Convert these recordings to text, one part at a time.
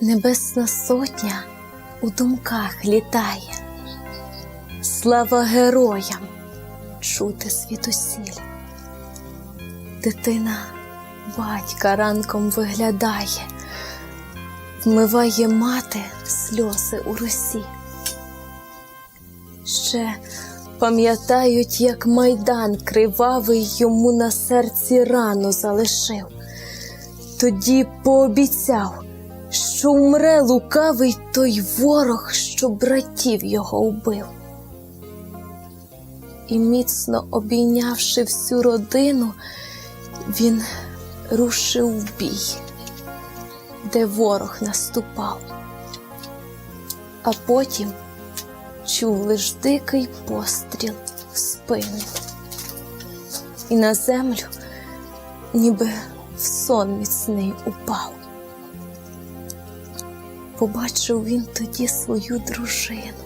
Небесна сотня у думках літає. Слава героям чути звідусіль. Дитина батька ранком виглядає, вмиває мати сльози у росі. Ще пам'ятають, як майдан кривавий йому на серці рану залишив. Тоді пообіцяв, що умре лукавий той ворог, що братів його убив. І міцно обійнявши всю родину, він рушив в бій, де ворог наступав. А потім чув лиш дикий постріл в спину. І на землю, ніби в сон міцний упав. Побачив він тоді свою дружину,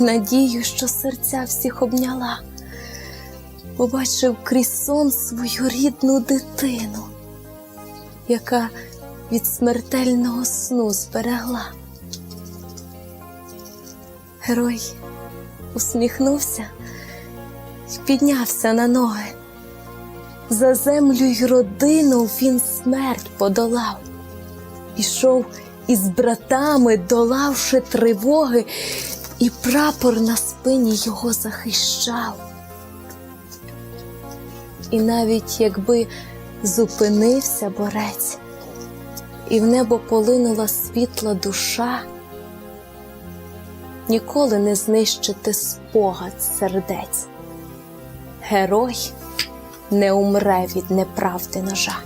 надію, що серця всіх обняла, побачив крізь сон свою рідну дитину, яка від смертельного сну зберегла. Герой усміхнувся й піднявся на ноги. За землю й родину він смерть подолав, ішов із братами, долавши тривоги, і прапор на спині його захищав. І навіть якби зупинився борець, і в небо полинула світла душа, ніколи не знищити спогад сердець. Герой не умре від неправди ножа.